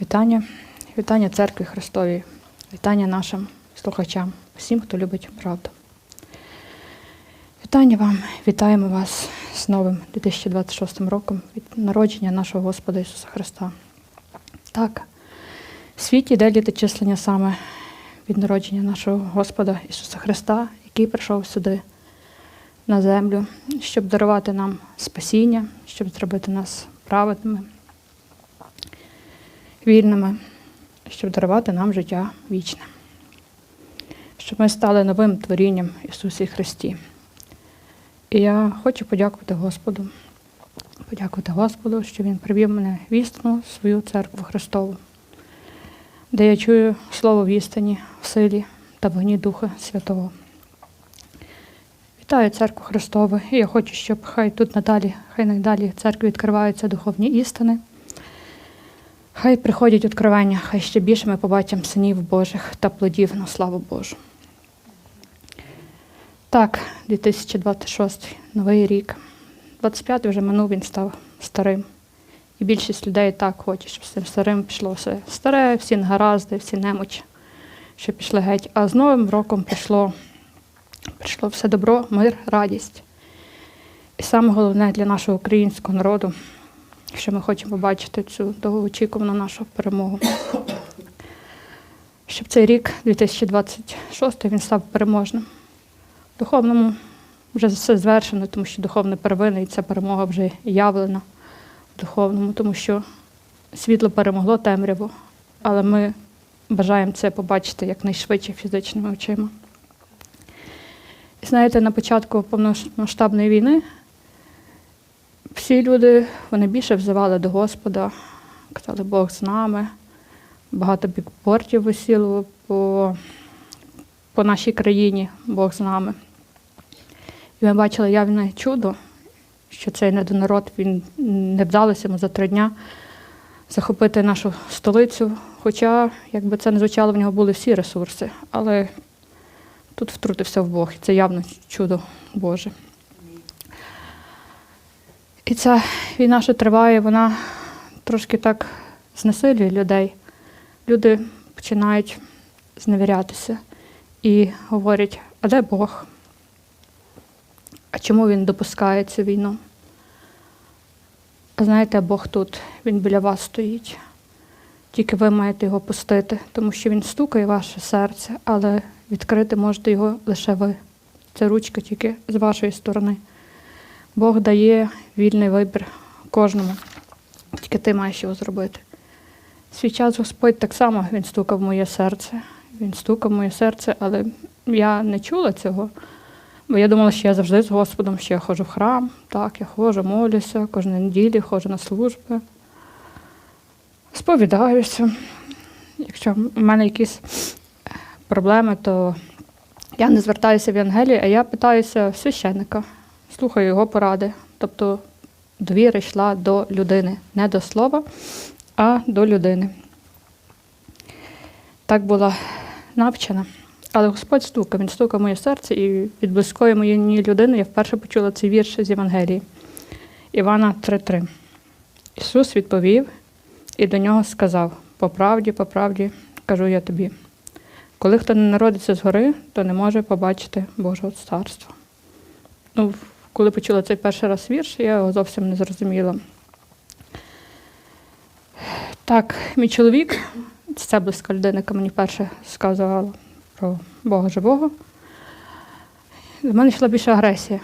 Вітання, вітання церкві Христовій, вітання нашим слухачам, всім, хто любить правду. Вітання вам, вітаємо вас з новим 2026 роком від народження нашого Господа Ісуса Христа. Так, в світі йде літочислення саме від народження нашого Господа Ісуса Христа, який прийшов сюди на землю, щоб дарувати нам спасіння, щоб зробити нас праведними, вільними, щоб дарувати нам життя вічне, щоб ми стали новим творінням Ісусі Христі. І я хочу подякувати Господу, подякувати Господу, що Він привів мене в істину, свою церкву Христову, де я чую слово в істині, в силі та вогні Духа Святого. Вітаю церкву Христову, і я хочу, щоб хай тут надалі, хай надалі в церкві відкриваються духовні істини. Хай приходять відкривання, хай ще більше ми побачимо синів Божих та плодів на славу Божу. Так, 2026, новий рік. 25 вже минув, він став старим. І більшість людей так хоче, щоб з цим старим пішло все старе, всі негаразди, всі немочі, що пішли геть. А з Новим роком прийшло, прийшло все добро, мир, радість. І саме головне для нашого українського народу, що ми хочемо побачити цю довгоочікувану нашу перемогу. Щоб цей рік, 2026, він став переможним. В духовному вже все звершено, тому що духовне первинне і ця перемога вже явлена в духовному, тому що світло перемогло темряву, але ми бажаємо це побачити якнайшвидше фізичними очима. І знаєте, на початку повномасштабної війни всі люди вони більше взивали до Господа, казали, Бог з нами. Багато бікбортів висіло по, по нашій країні, Бог з нами. І ми бачили явне чудо, що цей недонарод він не вдалося йому за три дня захопити нашу столицю. Хоча, якби це не звучало, в нього були всі ресурси. Але тут втрутився в Бог, і це явно чудо Боже. І ця війна, що триває, вона трошки так знесилює людей. Люди починають зневірятися і говорять, а де Бог? А чому він допускає цю війну? А знаєте, Бог тут, він біля вас стоїть. Тільки ви маєте його пустити, тому що він стукає ваше серце, але відкрити можете його лише ви. Це ручка тільки з вашої сторони. Бог дає вільний вибір кожному, тільки ти маєш його зробити. Свій час Господь так само він стукав в моє серце. Він стукав в моє серце, але я не чула цього. Бо я думала, що я завжди з Господом, що я ходжу в храм, так, я ходжу, молюся, кожну неділю ходжу на служби, сповідаюся. Якщо в мене якісь проблеми, то я не звертаюся в Євангелії, а я питаюся священника, слухаю його поради. Тобто довіра йшла до людини, не до слова, а до людини. Так була навчена. Але Господь стукав, він стукав моє серце, і від близької моєї людини я вперше почула цей вірш з Євангелії Івана 3:3. Ісус відповів і до нього сказав: По правді, по правді, кажу я тобі. Коли хто не народиться згори, то не може побачити Божого царства. Ну, коли почула цей перший раз вірш, я його зовсім не зрозуміла. Так, мій чоловік, це близька людина, яка мені перше сказала про Бога живого. До мене йшла більше агресія.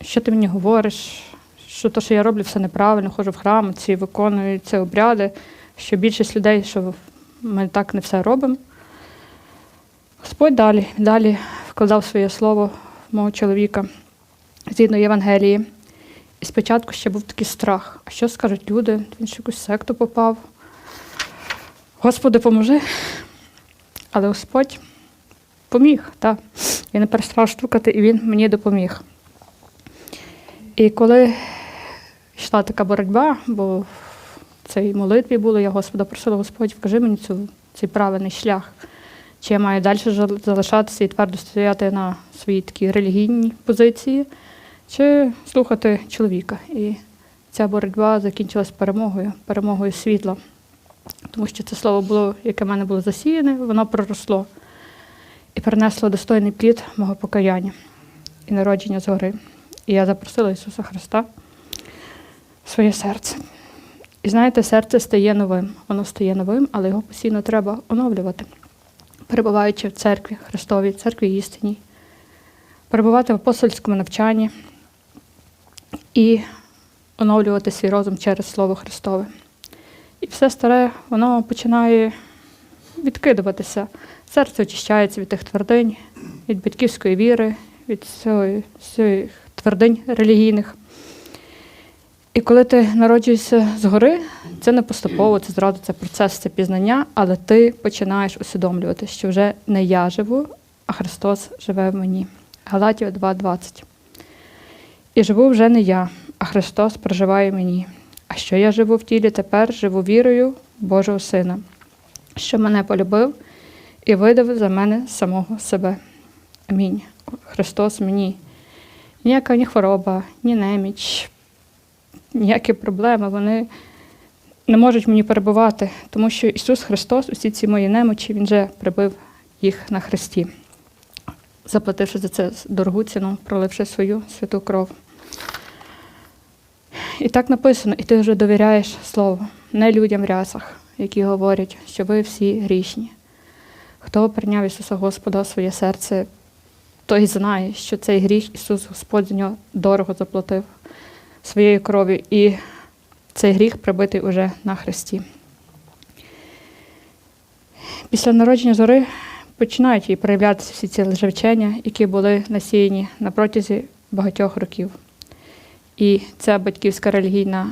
Що ти мені говориш? Що те, що я роблю, все неправильно, ходжу в храм, ці виконую ці обряди, що більшість людей, що ми так не все робимо. Господь далі, далі вкладав своє слово в мого чоловіка згідно Євангелії. І спочатку ще був такий страх. А що скажуть люди? Він ще якусь секту попав. Господи, поможи. Але Господь поміг, так. Він не перестав штукати, і він мені допоміг. І коли йшла така боротьба, бо в цій молитві було, я Господа просила, Господь, вкажи мені цю, цей правильний шлях. Чи я маю далі залишатися і твердо стояти на своїй такій релігійній позиції, чи слухати чоловіка. І ця боротьба закінчилась перемогою, перемогою світла. тому що це слово було, яке в мене було засіяне, воно проросло і принесло достойний плід мого покаяння і народження згори. І я запросила Ісуса Христа в своє серце. І знаєте, серце стає новим. Воно стає новим, але його постійно треба оновлювати, перебуваючи в церкві Христовій, церкві істинній, перебувати в апостольському навчанні і оновлювати свій розум через Слово Христове. І все старе, воно починає відкидуватися. Серце очищається від тих твердинь, від батьківської віри, від всіх твердинь релігійних. І коли ти народжуєшся згори, це не поступово, це зразу це процес, це пізнання, але ти починаєш усвідомлювати, що вже не я живу, а Христос живе в мені. Галатів 2.20. І живу вже не я, а Христос проживає мені. А що я живу в тілі тепер, живу вірою Божого Сина, що мене полюбив і видав за мене самого себе. Амінь. Христос мені. Ніяка ні хвороба, ні неміч, ніякі проблеми, вони не можуть мені перебувати, тому що Ісус Христос, усі ці мої немочі, Він вже прибив їх на Христі, заплативши за це дорогу ціну, проливши свою святу кров. І так написано, і ти вже довіряєш Слову, не людям в рясах, які говорять, що ви всі грішні. Хто прийняв Ісуса Господа в своє серце, той знає, що цей гріх Ісус Господь за нього дорого заплатив своєю кров'ю, і цей гріх прибитий уже на Христі. Після народження зори починають і проявлятися всі ці лжевчення, які були насіяні на протязі багатьох років. І ця батьківська релігійна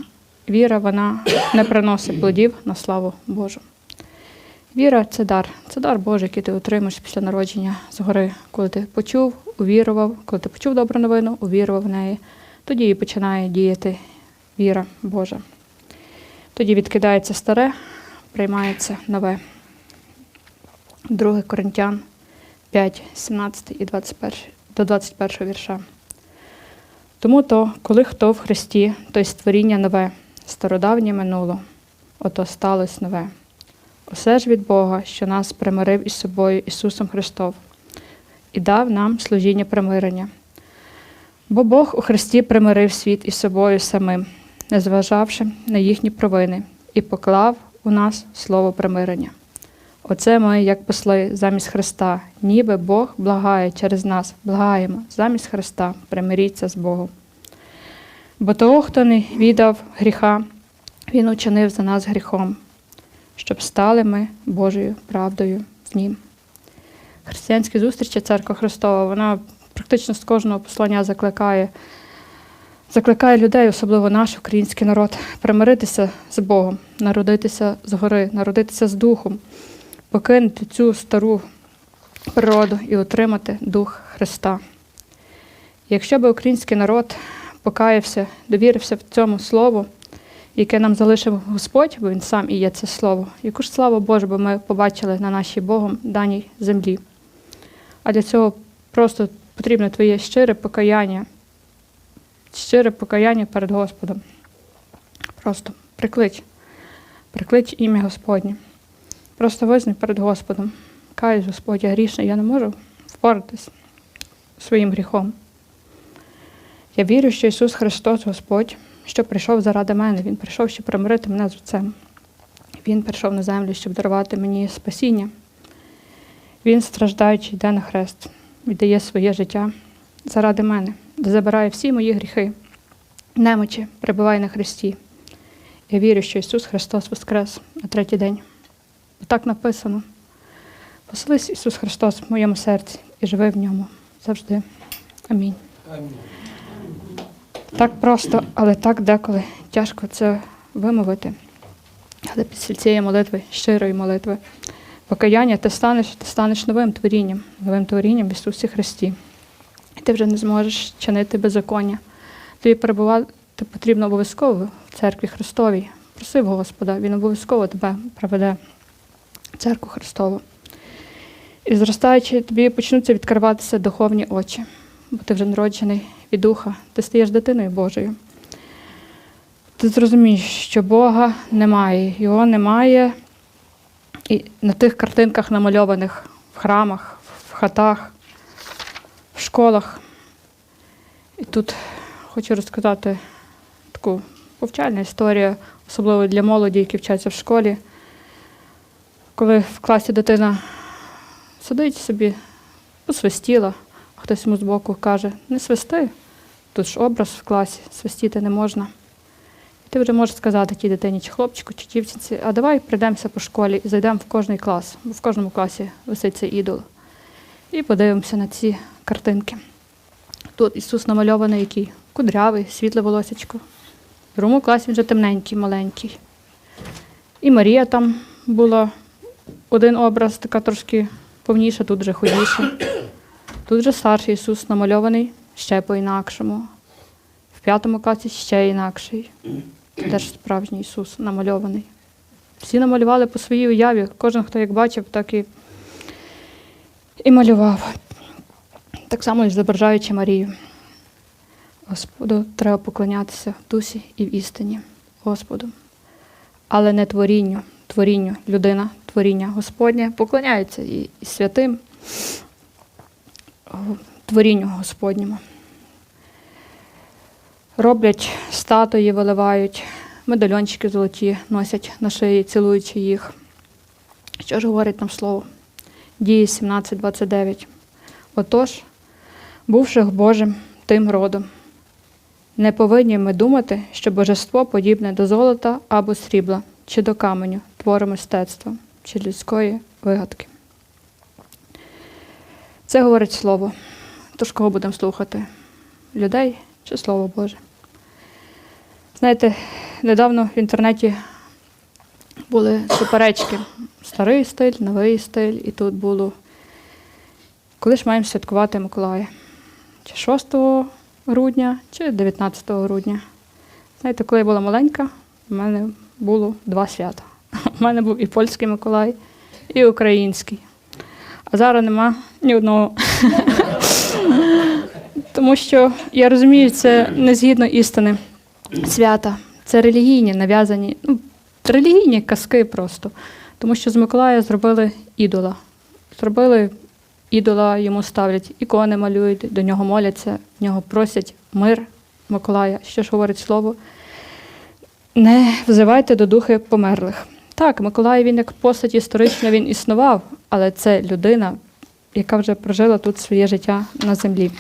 віра, вона не приносить плодів на славу Божу. Віра це дар, це дар Божий, який ти отримаєш після народження згори, коли ти почув, увірував, коли ти почув добру новину, увірував в неї, тоді і починає діяти віра Божа. Тоді відкидається старе, приймається нове. 2 Коринтян 5, 17 і 21, до 21 вірша. Тому то, коли хто в Христі, то й створіння нове, стародавнє минуло, ото сталося нове. Усе ж від Бога, що нас примирив із собою Ісусом Христом, і дав нам служіння примирення. Бо Бог у Христі примирив світ із собою самим, не зважавши на їхні провини, і поклав у нас слово примирення. Оце ми, як посли замість Христа, ніби Бог благає через нас, благаємо. Замість Христа, примиріться з Богом. Бо того, хто не віддав гріха, Він учинив за нас гріхом, щоб стали ми Божою правдою в Нім. Християнські зустрічі Церква Христова, вона практично з кожного послання закликає, закликає людей, особливо наш український народ, примиритися з Богом, народитися згори, народитися з Духом, покинути цю стару природу і отримати Дух Христа. Якщо би український народ покаявся, довірився в цьому слову, яке нам залишив Господь, бо Він сам і є це слово, яку ж славу Божу би ми побачили на нашій Богом даній землі. А для цього просто потрібне твоє щире покаяння, щире покаяння перед Господом. Просто приклич, приклич ім'я Господнє. Просто визнай перед Господом. Каюсь, Господь, я грішний, я не можу впоратись своїм гріхом. Я вірю, що Ісус Христос, Господь, що прийшов заради мене, Він прийшов, щоб примирити мене з Отцем. Він прийшов на землю, щоб дарувати мені спасіння. Він, страждаючи, йде на хрест, віддає своє життя заради мене, де забирає всі мої гріхи, немочі, перебуває на хресті. Я вірю, що Ісус Христос воскрес на третій день. Так написано. Поселись Ісус Христос в моєму серці і живи в ньому завжди. Амінь. Так просто, але так деколи тяжко це вимовити. Але після цієї молитви, щирої молитви, покаяння, ти станеш, ти станеш новим творінням, новим творінням в Ісусі Христі. І ти вже не зможеш чинити беззаконня. Тобі перебувати потрібно обов'язково в церкві Христовій. Просив Господа, Він обов'язково тебе проведе церкву Христову. І зростаючи, тобі почнуться відкриватися духовні очі, бо ти вже народжений від духа, ти стаєш дитиною Божою. ти зрозумієш, що Бога немає, його немає і на тих картинках намальованих в храмах, в хатах, в школах. І тут хочу розказати таку повчальну історію, особливо для молоді, які вчаться в школі. Коли в класі дитина сидить собі, посвистіла, а хтось йому збоку каже, не свисти, тут ж образ в класі, свистіти не можна. І ти вже можеш сказати тій дитині, чи хлопчику, чи дівчинці, а давай прийдемося по школі і зайдемо в кожний клас, бо в кожному класі висить цей ідол. І подивимося на ці картинки. Тут Ісус намальований який кудрявий, світле волосечко. В другому класі він вже темненький, маленький. І Марія там була один образ, така трошки повніша, тут вже худіша. Тут вже старший Ісус намальований ще по-інакшому. В п'ятому класі ще інакший. Теж справжній Ісус намальований. Всі намалювали по своїй уяві. Кожен, хто як бачив, так і, і малював. Так само і зображаючи Марію. Господу треба поклонятися в дусі і в істині. Господу. Але не творінню, творінню, людина, творіння Господнє поклоняється і, і святим творінню Господньому. Роблять статуї, виливають, медальончики золоті носять на шиї, цілуючи їх. Що ж говорить нам слово? Дії 17.29. Отож, бувши Божим тим родом, не повинні ми думати, що божество подібне до золота або срібла, чи до каменю, твору мистецтва, чи людської вигадки. Це говорить слово. Тож кого будемо слухати? Людей чи Слово Боже? Знаєте, недавно в інтернеті були суперечки. Старий стиль, новий стиль, і тут було. Коли ж маємо святкувати Миколая? Чи 6 грудня, чи 19 грудня? Знаєте, коли я була маленька, у мене було два свята. У мене був і польський Миколай, і український. А зараз нема ні одного. Тому що я розумію, це не згідно істини свята. Це релігійні нав'язані, ну, релігійні казки просто. Тому що з Миколая зробили ідола. Зробили ідола, йому ставлять ікони малюють, до нього моляться, в нього просять мир Миколая. Що ж говорить слово? Не взивайте до духи померлих. Так, Миколай він як постать історична він існував, але це людина, яка вже прожила тут своє життя на землі.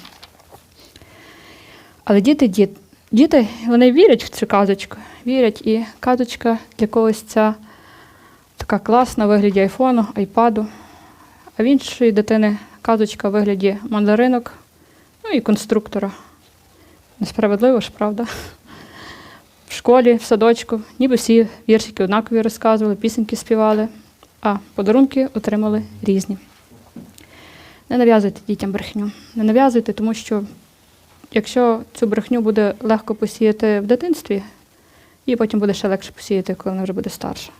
Але діти, діт, діти, вони вірять в цю казочку, вірять, і казочка для когось ця така класна в вигляді айфону, айпаду, а в іншої дитини казочка в вигляді мандаринок, ну і конструктора. Несправедливо ж, правда? Школі, в садочку, ніби всі віршики однакові розказували, пісеньки співали, а подарунки отримали різні. Не нав'язуйте дітям брехню. Не нав'язуйте, тому що якщо цю брехню буде легко посіяти в дитинстві, її потім буде ще легше посіяти, коли вона вже буде старша.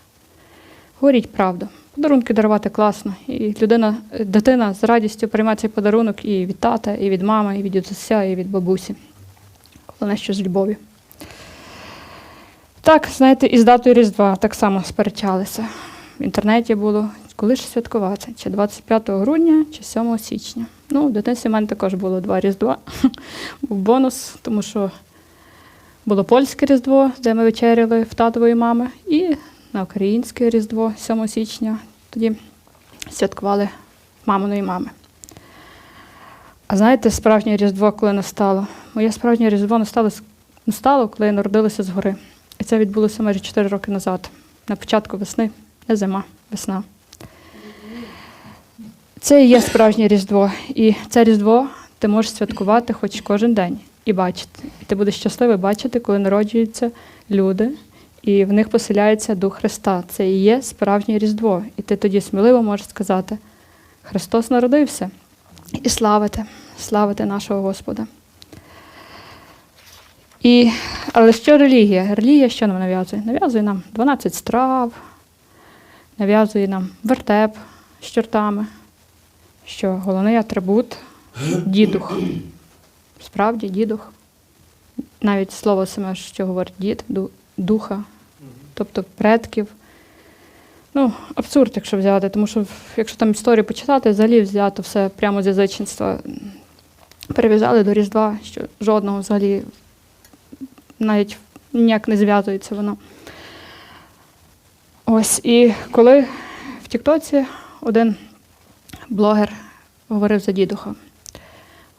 Говоріть правду. Подарунки дарувати класно. І людина, дитина з радістю приймає цей подарунок і від тата, і від мами, і від дідуся, і від бабусі. Головне, що з любові. Так, знаєте, і з датою Різдва так само сперечалися. В інтернеті було, коли ж святкувати, чи 25 грудня, чи 7 січня. Ну, в дитинстві в мене також було два Різдва. Був бонус, тому що було польське Різдво, де ми вечеряли в татової мами, і на українське Різдво 7 січня. Тоді святкували маминої мами. А знаєте, справжнє Різдво, коли настало? Моє справжнє Різдво настало, настало, коли я народилася згори. І це відбулося майже 4 роки назад, на початку весни, не зима, весна. Це і є справжнє Різдво. І це Різдво ти можеш святкувати хоч кожен день і бачити. І ти будеш щасливий бачити, коли народжуються люди, і в них поселяється Дух Христа. Це і є справжнє Різдво. І ти тоді сміливо можеш сказати: Христос народився і славити, славити нашого Господа. І, але що релігія? Релігія що нам нав'язує? Нав'язує нам 12 страв, нав'язує нам вертеп з чортами, що головний атрибут дідух. Справді, дідух. Навіть слово саме, що говорить дід, духа, тобто предків. Ну, абсурд, якщо взяти, тому що якщо там історію почитати, взагалі взято все прямо з язичництва. Перев'язали до Різдва, що жодного взагалі навіть ніяк не зв'язується воно. Ось, і коли в Тіктоці один блогер говорив за дідуха.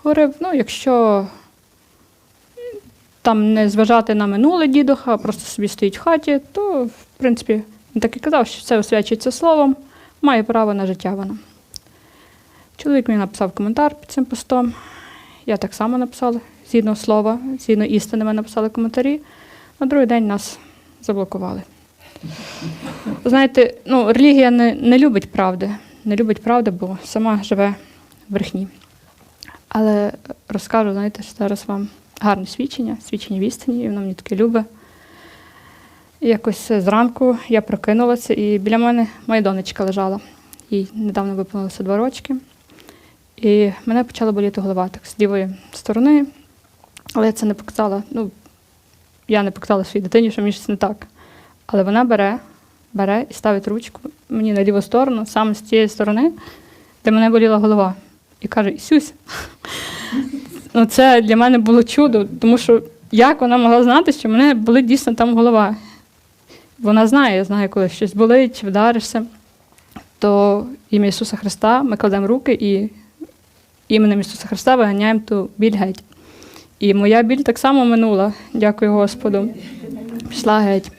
Говорив, ну, якщо там не зважати на минуле дідуха, а просто собі стоїть в хаті, то, в принципі, він так і казав, що це освячується словом, має право на життя вона. Чоловік мені написав коментар під цим постом. Я так само написала, згідно слова, згідно істини, ми написали коментарі. На другий день нас заблокували. Знаєте, ну, релігія не, не любить правди, не любить правди, бо сама живе в брехні. Але розкажу, знаєте, зараз вам гарне свідчення, свідчення в істині, і воно мені таке любе. Якось зранку я прокинулася, і біля мене моя донечка лежала. Їй недавно виповнилося два рочки. І мене почала боліти голова так з лівої сторони, але я це не показала. Ну, я не показала своїй дитині, що мені щось не так. Але вона бере, бере і ставить ручку мені на ліву сторону, саме з тієї сторони, де мене боліла голова. І каже: Ісюсь. Ну, це для мене було чудо, тому що як вона могла знати, що мене болить дійсно там голова. Вона знає, знає, коли щось болить, чи вдаришся, то ім'я Ісуса Христа ми кладемо руки і іменем Ісуса Христа виганяємо ту біль геть. І моя біль так само минула, дякую Господу. Пішла геть.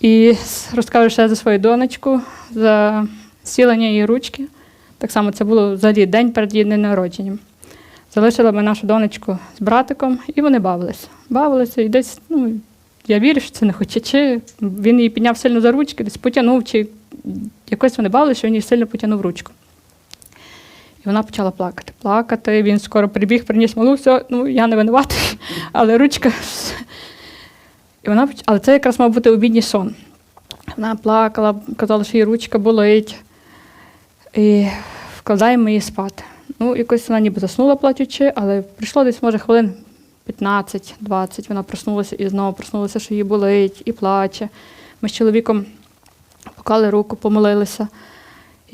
І розкажу ще за свою донечку, за зцілення її ручки. Так само це було взагалі день перед її народженням. Залишила ми нашу донечку з братиком, і вони бавилися. Бавилися, і десь, ну, я вірю, що це не хочучи. Він її підняв сильно за ручки, десь потягнув, чи якось вони бавилися, що він її сильно потягнув ручку. І вона почала плакати. Плакати. Він скоро прибіг, приніс малу, все, ну я не винуватий, але ручка. І вона, але це якраз мав бути обідній сон. Вона плакала, казала, що її ручка болить. І вкладаємо її спати. Ну, якось вона ніби заснула плачучи, але прийшло десь, може, хвилин 15-20. Вона проснулася і знову проснулася, що їй болить, і плаче. Ми з чоловіком поклали руку, помолилися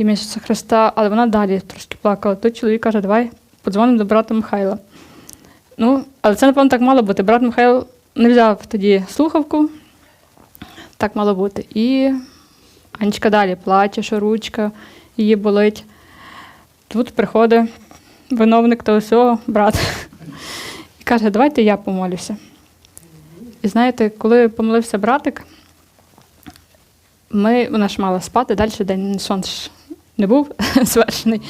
ім'я Ісуса Христа, але вона далі трошки плакала. Тут чоловік каже, давай подзвонимо до брата Михайла. Ну, але це, напевно, так мало бути. Брат Михайло не взяв тоді слухавку, так мало бути. І Анечка далі плаче, що ручка її болить. Тут приходить виновник того всього, брат, і каже, давайте я помолюся. І знаєте, коли помолився братик, ми, вона ж мала спати, далі день сон не був звершений.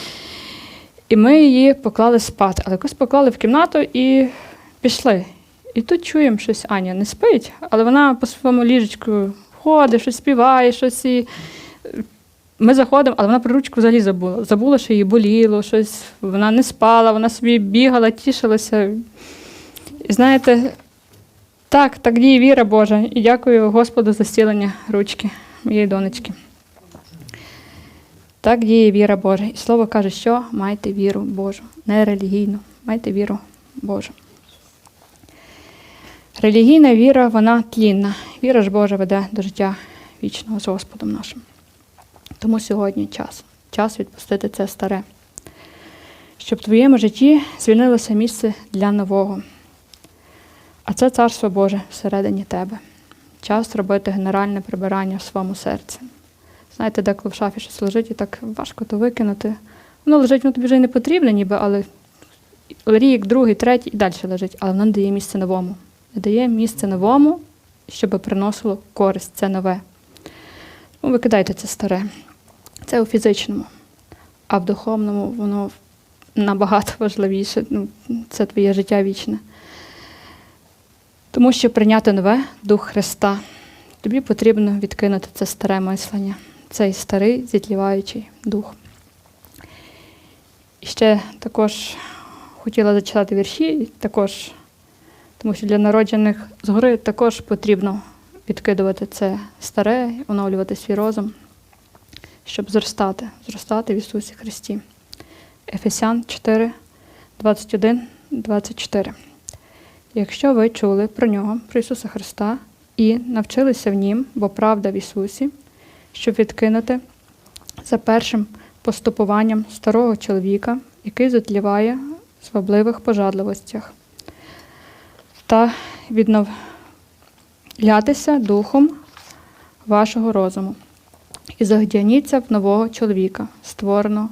І ми її поклали спати, але якось поклали в кімнату і пішли. І тут чуємо щось, Аня не спить, але вона по своєму ліжечку ходить, щось співає, щось і. Ми заходимо, але вона про ручку взагалі забула. Забула, що їй боліло, щось, вона не спала, вона собі бігала, тішилася. І знаєте, так, так діє віра Божа. І дякую Господу за зцілення ручки моєї донечки. Так діє віра Божа. І слово каже, що майте віру Божу, не релігійну, майте віру Божу. Релігійна віра, вона тлінна. Віра ж Божа веде до життя вічного з Господом нашим. Тому сьогодні час. Час відпустити це старе. Щоб в твоєму житті звільнилося місце для нового. А це царство Боже всередині тебе. Час робити генеральне прибирання в своєму серці. Знаєте, деколи в шафі щось лежить і так важко то викинути. Воно лежить, воно тобі вже й не потрібне, ніби, але рік, другий, третій і далі лежить, але воно не дає місце новому. Не дає місце новому, щоб приносило користь, це нове. Ну, викидайте це старе. Це у фізичному, а в духовному воно набагато важливіше. Ну, це твоє життя вічне. Тому що прийняти нове Дух Христа, тобі потрібно відкинути це старе мислення, цей старий зітліваючий дух. І ще також хотіла зачитати вірші, також, тому що для народжених згори також потрібно відкидувати це старе, оновлювати свій розум, щоб зростати, зростати в Ісусі Христі. Ефесян 4, 21, 24. Якщо ви чули про нього, про Ісуса Христа, і навчилися в Нім, бо правда в Ісусі, щоб відкинути за першим поступуванням старого чоловіка, який затліває в свабливих пожадливостях, та відновлятися духом вашого розуму, і загдяніться в нового чоловіка, створеного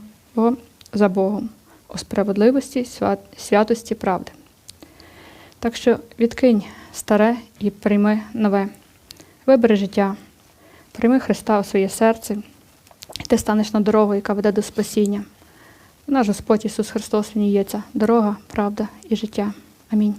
за Богом, у справедливості, святості правди. Так що відкинь старе і прийми нове. Вибери життя, прийми Христа у своє серце, і ти станеш на дорогу, яка веде до спасіння. Наш Господь Ісус Христос Він є дорога, правда і життя. Амінь.